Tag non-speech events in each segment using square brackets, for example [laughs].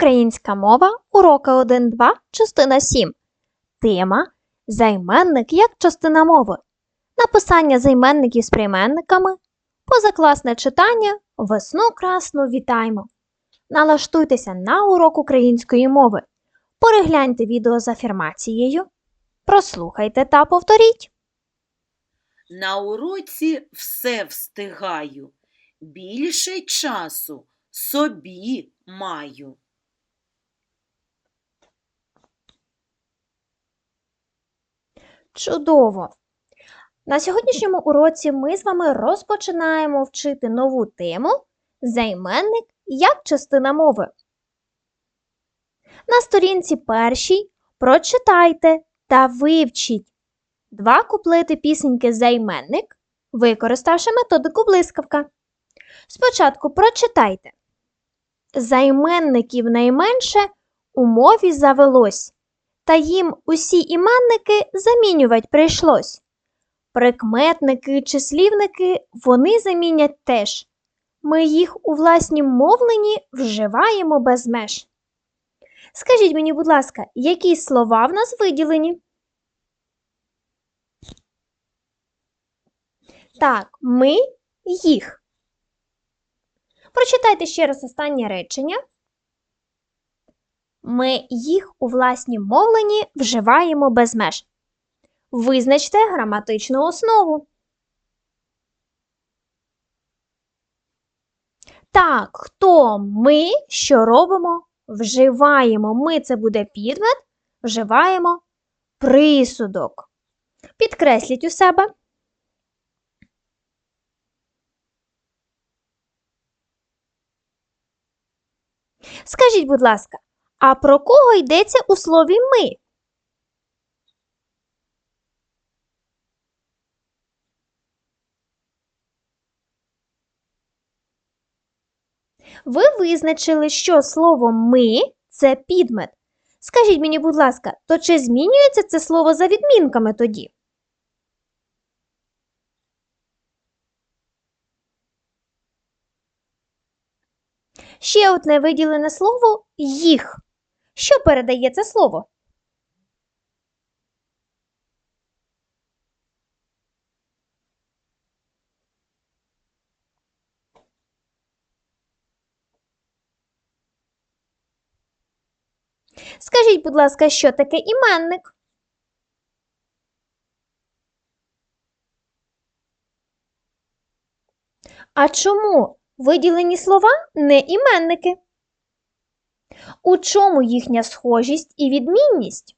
Українська мова, урока 1-2, частина 7. Тема Займенник як частина мови. Написання займенників з прийменниками. Позакласне читання. Весну красну вітаймо. Налаштуйтеся на урок української мови. Перегляньте відео з афірмацією. Прослухайте та повторіть. На уроці все встигаю, більше часу собі маю. Чудово! На сьогоднішньому [laughs] уроці ми з вами розпочинаємо вчити нову тему займенник як частина мови. На сторінці першій прочитайте та вивчіть два куплети пісеньки займенник, використавши методику блискавка. Спочатку прочитайте. Займенників найменше у мові завелось та їм усі іменники замінювати прийшлось. Прикметники числівники вони замінять теж. Ми їх у власнім мовленні вживаємо без меж. Скажіть мені, будь ласка, які слова в нас виділені? Так, ми їх. Прочитайте ще раз останнє речення. Ми їх у власнім мовленні вживаємо без меж. Визначте граматичну основу. Так, хто ми, що робимо? Вживаємо. Ми це буде підмет, вживаємо присудок. Підкресліть у себе. Скажіть, будь ласка, а про кого йдеться у слові ми? Ви визначили, що слово ми це підмет. Скажіть мені, будь ласка, то чи змінюється це слово за відмінками тоді? Ще одне виділене слово їх. Що передає це слово? Скажіть, будь ласка, що таке іменник? А чому виділені слова не іменники? У чому їхня схожість і відмінність?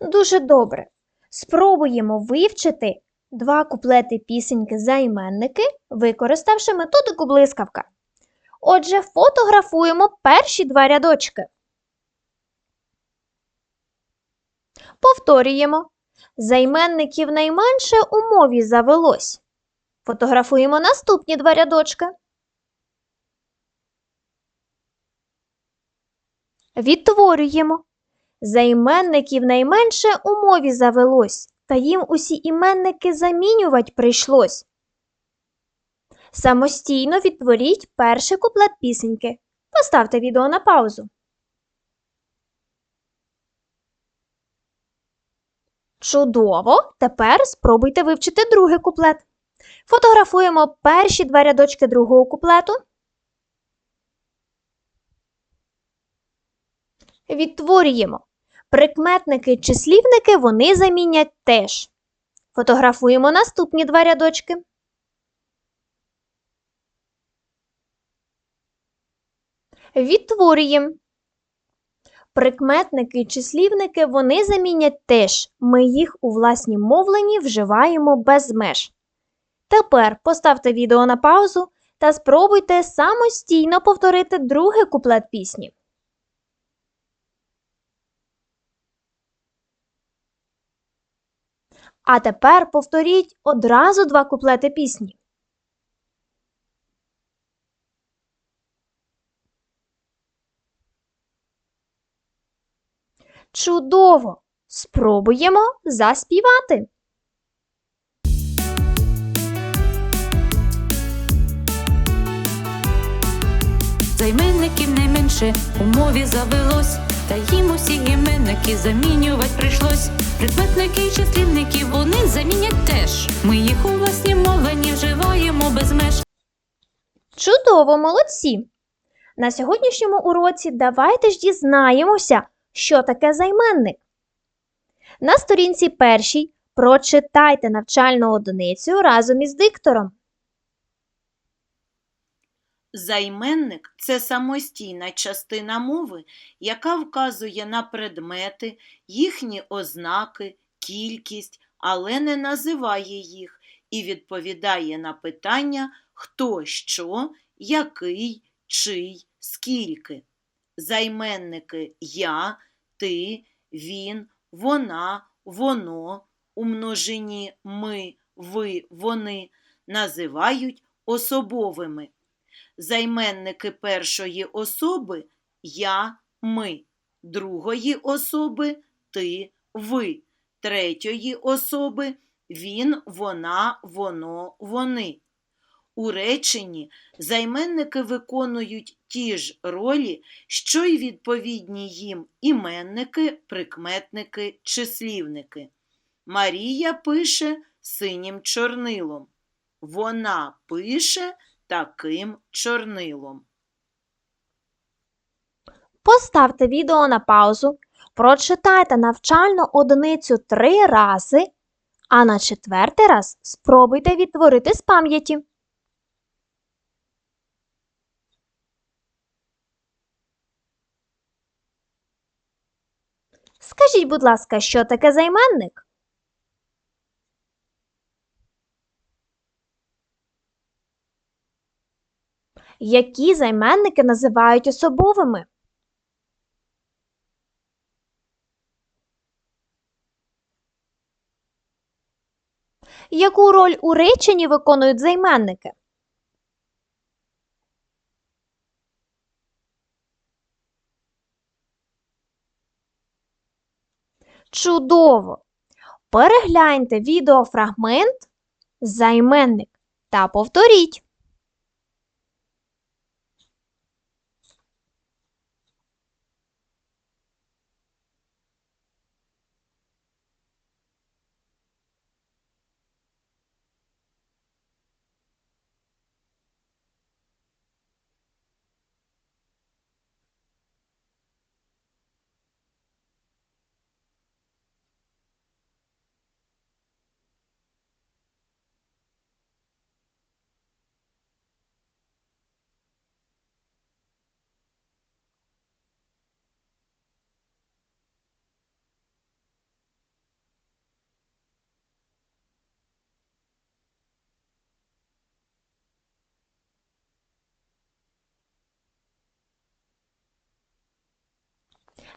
Дуже добре. Спробуємо вивчити два куплети пісеньки займенники, використавши методику блискавка. Отже, фотографуємо перші два рядочки. Повторюємо. Займенників найменше у мові завелось. Фотографуємо наступні два рядочки. Відтворюємо. Займенників найменше у мові завелось, та їм усі іменники замінювати прийшлось. Самостійно відтворіть перший куплет пісеньки. Поставте відео на паузу. Чудово! Тепер спробуйте вивчити другий куплет. Фотографуємо перші два рядочки другого куплету. Відтворюємо. Прикметники і числівники вони замінять теж. Фотографуємо наступні два рядочки. Відтворюємо. Прикметники і числівники вони замінять теж. Ми їх у власнім мовленні вживаємо без меж. Тепер поставте відео на паузу та спробуйте самостійно повторити другий куплет пісні. А тепер повторіть одразу два куплети пісні. Чудово! Спробуємо заспівати. Займенників не менше у мові завелось, та їм усі іменники замінювати прийшлось. Предметники і числівники вони замінять теж. Ми їх у власні мовлені вживаємо без меж. Чудово, молодці! На сьогоднішньому уроці давайте ж дізнаємося що таке займенник. На сторінці першій прочитайте навчальну одиницю разом із диктором. Займенник це самостійна частина мови, яка вказує на предмети, їхні ознаки, кількість, але не називає їх і відповідає на питання хто що, який, чий, скільки. Займенники я, ти, він, вона, воно, у множині ми, ви, вони називають особовими. Займенники першої особи я, ми, другої особи ти, ви, третьої особи він, вона, воно, вони. У реченні займенники виконують ті ж ролі, що й відповідні їм іменники, прикметники, числівники. Марія пише синім чорнилом. Вона пише таким чорнилом. Поставте відео на паузу, прочитайте навчальну одиницю три рази, а на четвертий раз спробуйте відтворити з пам'яті. Скажіть, будь ласка, що таке займенник? Які займенники називають особовими? Яку роль у реченні виконують займенники? Чудово! Перегляньте відеофрагмент Займенник та повторіть.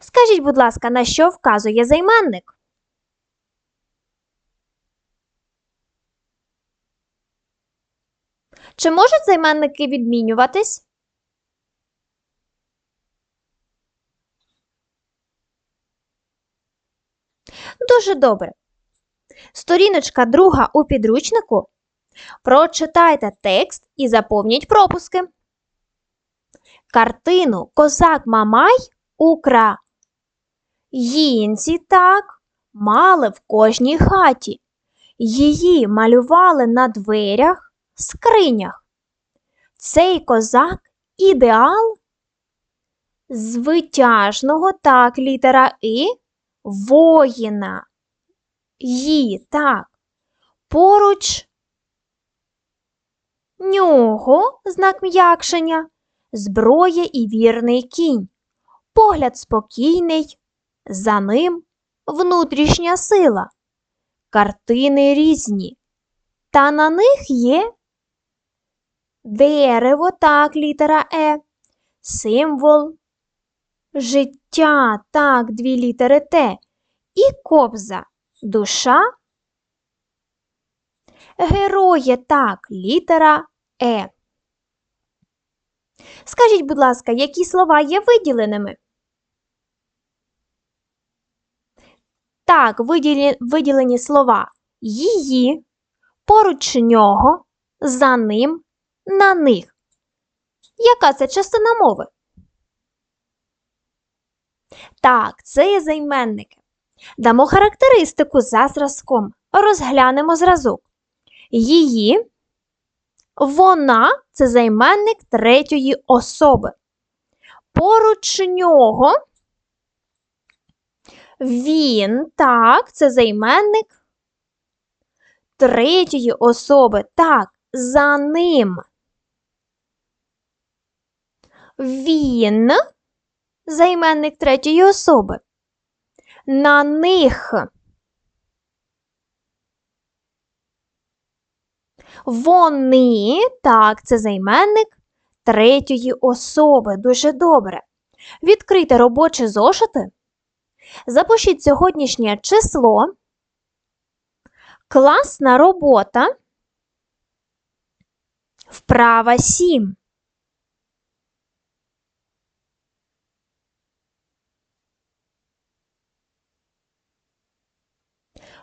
Скажіть, будь ласка, на що вказує займенник? Чи можуть займенники відмінюватись? Дуже добре. Сторіночка друга у підручнику. Прочитайте текст і заповніть пропуски. Картину Козак Мамай Укра. Їнці так мали в кожній хаті. Її малювали на дверях, скринях. Цей козак ідеал з витяжного так літера І воїна. Ї так. Поруч нього знак м'якшення, зброя і вірний кінь. Погляд спокійний, за ним внутрішня сила. Картини різні, та на них є дерево, так, літера Е, символ життя, так, дві літери Т, і кобза, душа, героє, так, літера Е. Скажіть, будь ласка, які слова є виділеними? Так, виділені, слова її, поруч нього, за ним, на них. Яка це частина мови? Так, це є займенники. Дамо характеристику за зразком. Розглянемо зразок. Її, вона це займенник третьої особи. Поруч нього він, так, це займенник третьої особи. Так, за ним. Він займенник третьої особи. На них. Вони, так, це займенник третьої особи. Дуже добре. Відкрийте робочі зошити. Запишіть сьогоднішнє число. Класна робота. Вправа 7.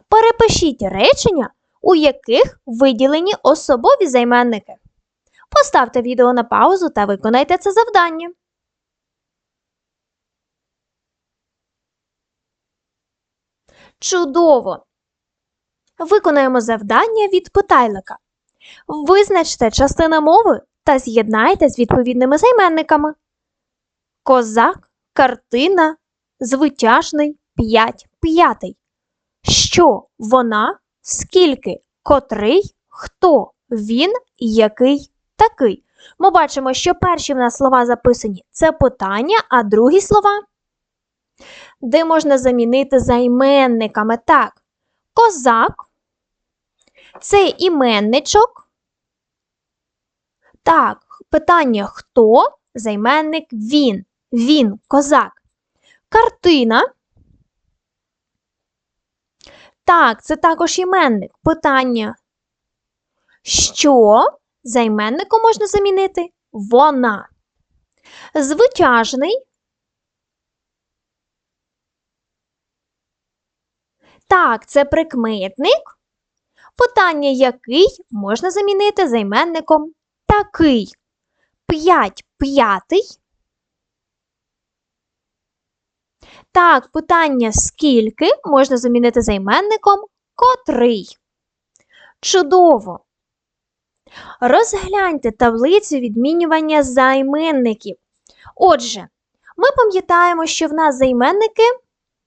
Перепишіть речення, у яких виділені особові займенники. Поставте відео на паузу та виконайте це завдання. Чудово! Виконаємо завдання від питайлика. Визначте частини мови та з'єднайте з відповідними займенниками. Козак, картина, звитяжний, п'ять, п'ятий. Що вона, скільки, котрий, хто, він, який, такий. Ми бачимо, що перші в нас слова записані це питання, а другі слова, де можна замінити займенниками. Так, козак, це іменничок. Так, питання хто? Займенник він. Він, козак. Картина. Так, це також іменник. Питання. Що займенником можна замінити? Вона. Звитяжний. Так, це прикметник. Питання який можна замінити займенником такий. П'ять п'ятий. Так, питання скільки можна замінити займенником котрий. Чудово! Розгляньте таблицю відмінювання займенників. Отже, ми пам'ятаємо, що в нас займенники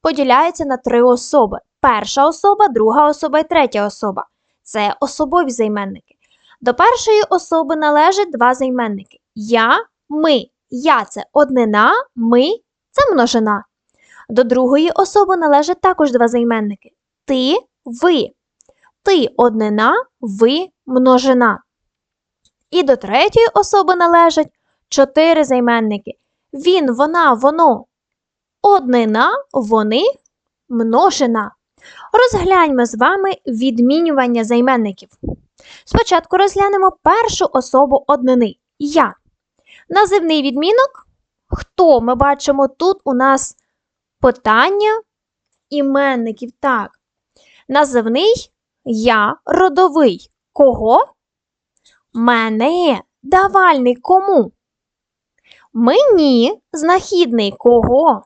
поділяються на три особи: перша особа, друга особа і третя особа. Це особові займенники. До першої особи належать два займенники: я, ми. Я це однина, ми це множина. До другої особи належать також два займенники: ти, ви. Ти однина, ви множина. І до третьої особи належать чотири займенники: він, вона, воно. Однина, вони, множина. Розгляньмо з вами відмінювання займенників. Спочатку розглянемо першу особу однини я. Називний відмінок хто? Ми бачимо тут у нас питання іменників. Так. Називний я родовий. Кого? Мене. Давальний кому? Мені знахідний кого?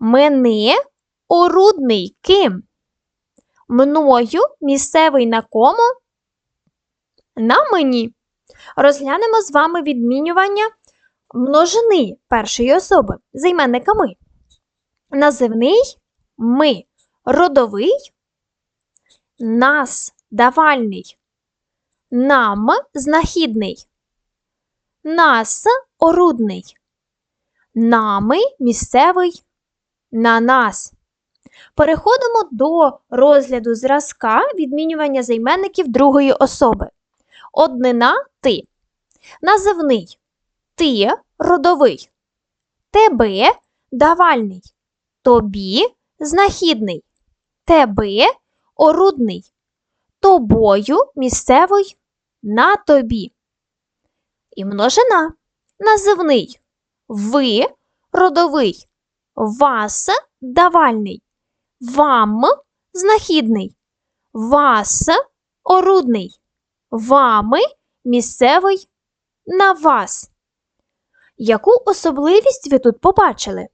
Мене орудний ким? Мною місцевий на кому? На мені. Розглянемо з вами відмінювання множини першої особи займенниками. Називний ми, родовий, нас давальний, нам знахідний, нас орудний, нами місцевий, на нас. Переходимо до розгляду зразка відмінювання займенників другої особи. Однина ти. Називний ти родовий. Тебе давальний. Тобі знахідний. Тебе орудний. Тобою місцевий на тобі. І множина. Називний. Ви родовий. Вас давальний. Вам знахідний. Вас орудний. Вами місцевий на вас. Яку особливість ви тут побачили?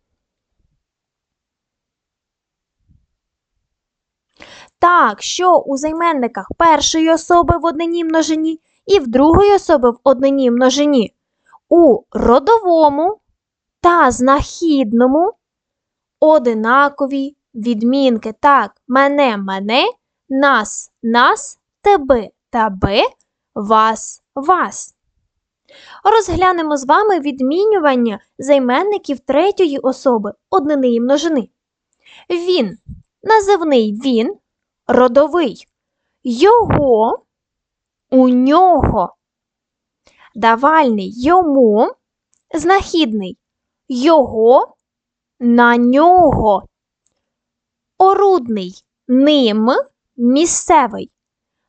Так, що у займенниках першої особи в одниній множині і в другої особи в одниній множині. У родовому та знахідному одинакові відмінки. Так, мене, мене, нас, нас, тебе, тебе, вас, вас. Розглянемо з вами відмінювання займенників третьої особи однини і множини. Він, називний він, родовий, його, у нього, давальний йому, знахідний його, на нього, орудний ним, місцевий,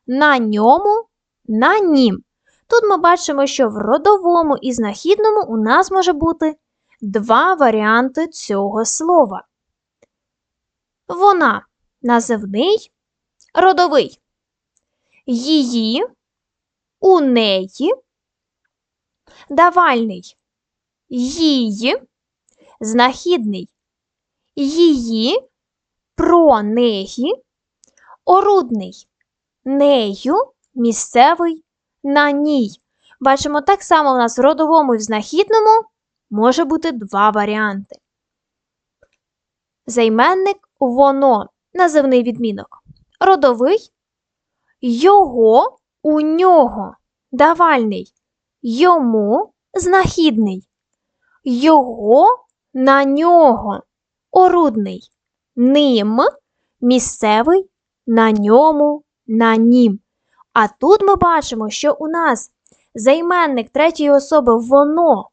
на ньому, на нім. Тут ми бачимо, що в родовому і знахідному у нас може бути два варіанти цього слова. Вона називний, родовий. Її, у неї, давальний, її, знахідний, її, про неї, орудний, нею, місцевий, на ній. Бачимо, так само у нас в родовому і в знахідному може бути два варіанти. Займенник воно, називний відмінок. Родовий його, у нього, давальний, йому, знахідний, його, на нього, орудний, ним, місцевий, на ньому, на нім. А тут ми бачимо, що у нас займенник третьої особи воно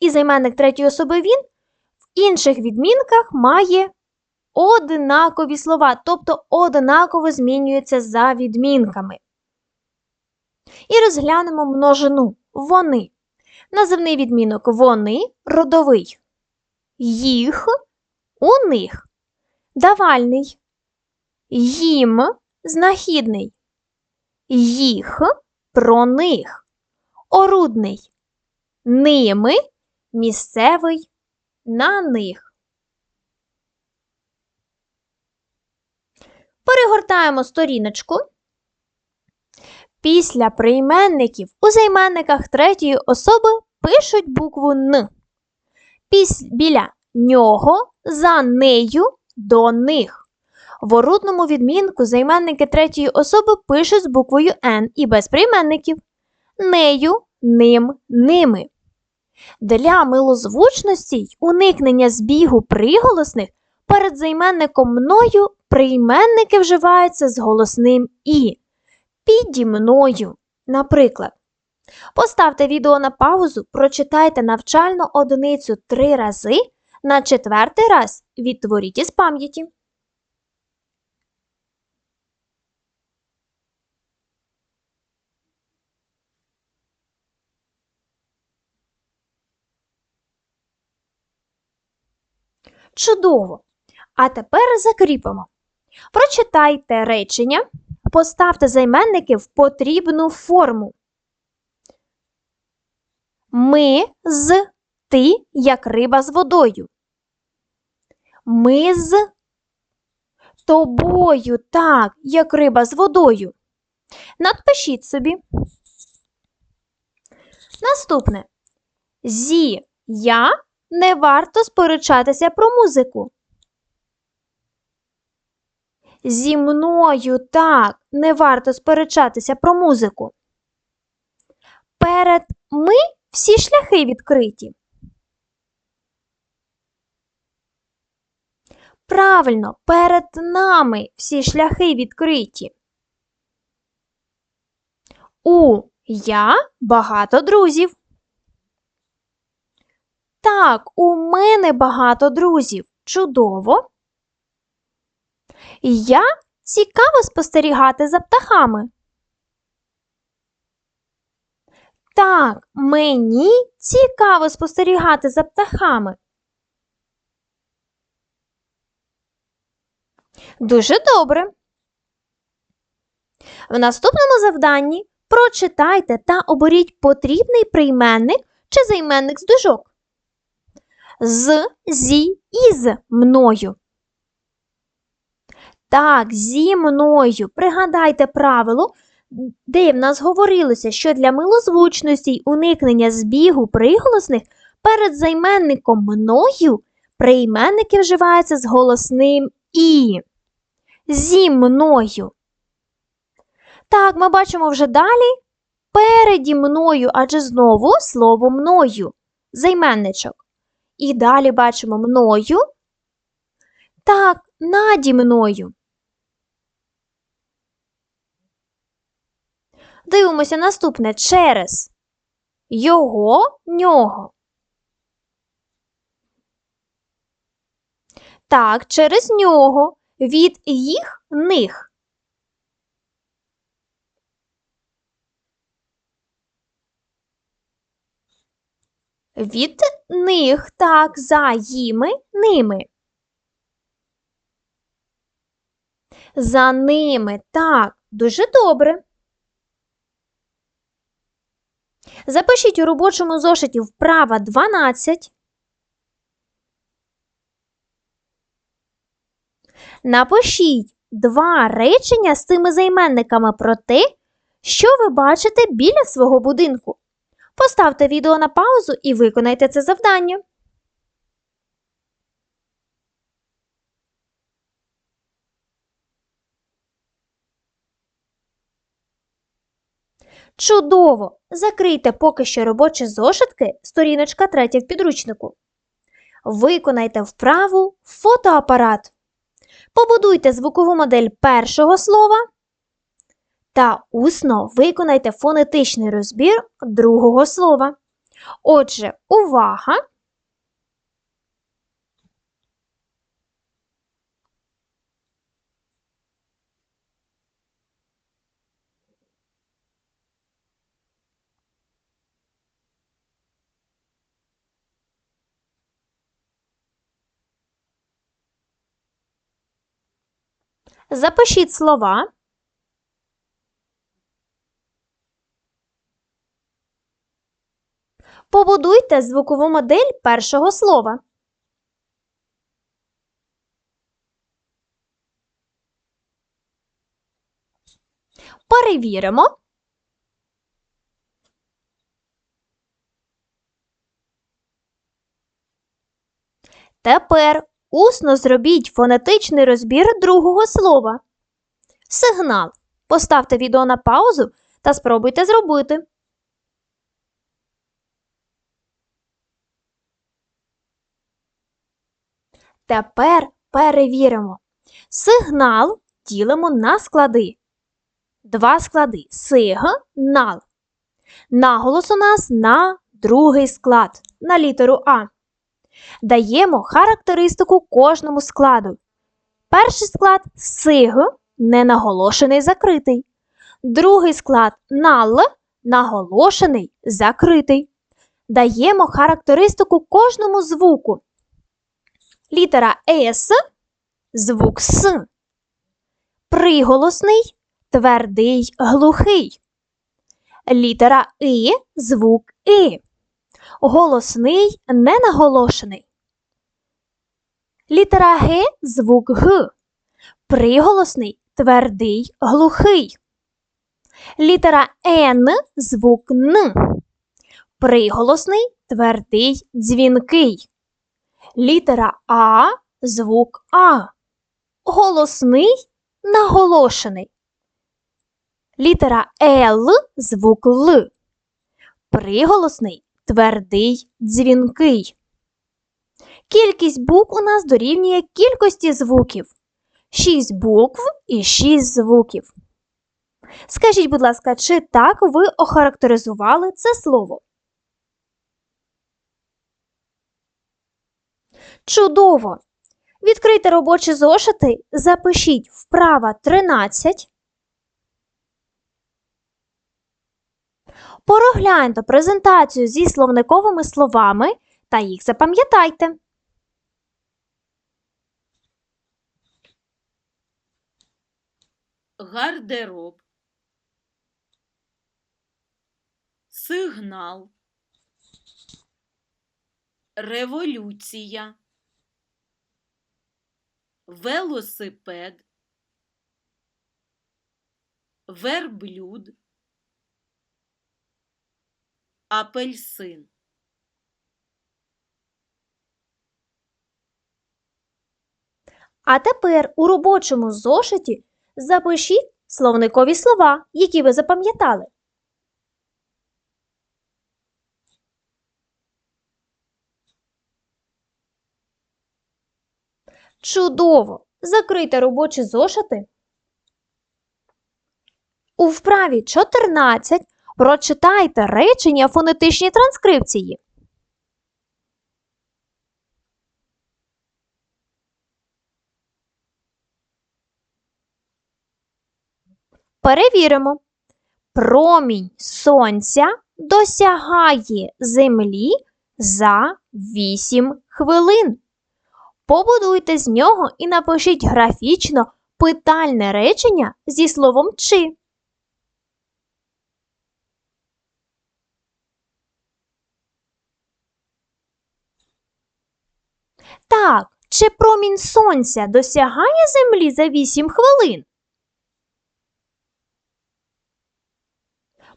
і займенник третьої особи він в інших відмінках має однакові слова, тобто однаково змінюються за відмінками. І розглянемо множину вони. Називний відмінок вони родовий. Їх у них. Давальний. Їм знахідний їх про них, орудний, ними місцевий на них. Перегортаємо сторіночку. Після прийменників у займенниках третьої особи пишуть букву Н. Біля нього, за нею, до них. В орудному відмінку займенники третьої особи пишуть з буквою Н і без прийменників. Нею, ним, ними. Для милозвучності й уникнення збігу приголосних перед займенником мною прийменники вживаються з голосним І. Піді мною. Наприклад, поставте відео на паузу, прочитайте навчальну одиницю три рази, на четвертий раз відтворіть із пам'яті. Чудово! А тепер закріпимо. Прочитайте речення, поставте займенники в потрібну форму. Ми з ти, як риба з водою. Ми з тобою, так, як риба з водою. Надпишіть собі. Наступне. Зі я не варто сперечатися про музику. Зі мною так не варто сперечатися про музику. Перед ми всі шляхи відкриті. Правильно, перед нами всі шляхи відкриті. У я багато друзів. Так, у мене багато друзів. Чудово. Я цікаво спостерігати за птахами. Так, мені цікаво спостерігати за птахами. Дуже добре. В наступному завданні прочитайте та оберіть потрібний прийменник чи займенник з дужок. З, зі, із мною. Так, зі мною. Пригадайте правило, де в нас говорилося, що для милозвучності й уникнення збігу приголосних перед займенником мною прийменники вживаються з голосним і. Зі мною. Так, ми бачимо вже далі переді мною, адже знову слово мною. Займенничок. І далі бачимо мною. Так, наді мною. Дивимося наступне через його, нього. Так, через нього, від їх, них. Від них, так, за їми, ними. За ними, так, дуже добре. Запишіть у робочому зошиті вправа 12. Напишіть два речення з цими займенниками про те, що ви бачите біля свого будинку. Поставте відео на паузу і виконайте це завдання. Чудово! Закрийте поки що робочі зошитки, сторіночка 3 в підручнику. Виконайте вправу фотоапарат. Побудуйте звукову модель першого слова та усно виконайте фонетичний розбір другого слова. Отже, увага! Запишіть слова. Побудуйте звукову модель першого слова. Перевіримо. Тепер усно зробіть фонетичний розбір другого слова. Сигнал. Поставте відео на паузу та спробуйте зробити. Тепер перевіримо. Сигнал ділимо на склади. Два склади сигнал. Наголос у нас на другий склад, на літеру А. Даємо характеристику кожному складу. Перший склад сиг, ненаголошений закритий. Другий склад нал, наголошений закритий. Даємо характеристику кожному звуку. Літера С звук С. Приголосний твердий глухий. Літера И звук И. Голосний ненаголошений. Літера Г звук Г. Приголосний твердий глухий. Літера Н звук Н. Приголосний твердий дзвінкий. Літера А звук А. Голосний наголошений. Літера Л звук Л. Приголосний твердий дзвінкий. Кількість букв у нас дорівнює кількості звуків. 6 букв і 6 звуків. Скажіть, будь ласка, чи так ви охарактеризували це слово? Чудово! Відкрийте робочі зошити, запишіть вправа 13. Порогляньте презентацію зі словниковими словами та їх запам'ятайте. гардероб, сигнал, революція, велосипед, верблюд, апельсин. А тепер у робочому зошиті запишіть словникові слова, які ви запам'ятали. Чудово! Закрийте робочі зошити. У вправі 14 прочитайте речення фонетичній транскрипції. Перевіримо. Промінь сонця досягає землі за 8 хвилин. Побудуйте з нього і напишіть графічно питальне речення зі словом чи. Так, чи промінь сонця досягає землі за 8 хвилин?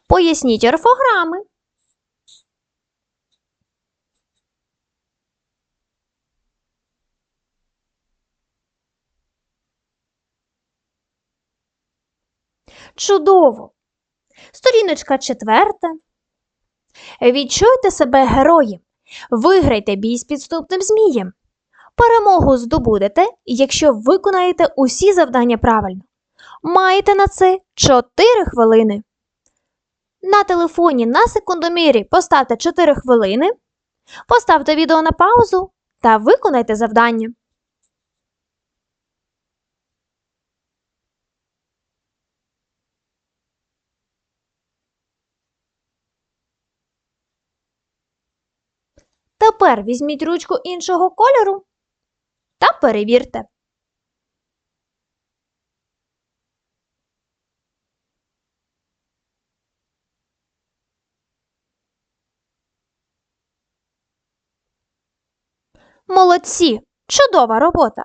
Поясніть орфограми. Чудово! Сторіночка четверта. Відчуйте себе героєм. Виграйте бій з підступним змієм. Перемогу здобудете, якщо виконаєте усі завдання правильно. Маєте на це 4 хвилини. На телефоні на секундомірі поставте 4 хвилини, поставте відео на паузу та виконайте завдання. Тепер візьміть ручку іншого кольору та перевірте. Молодці! Чудова робота!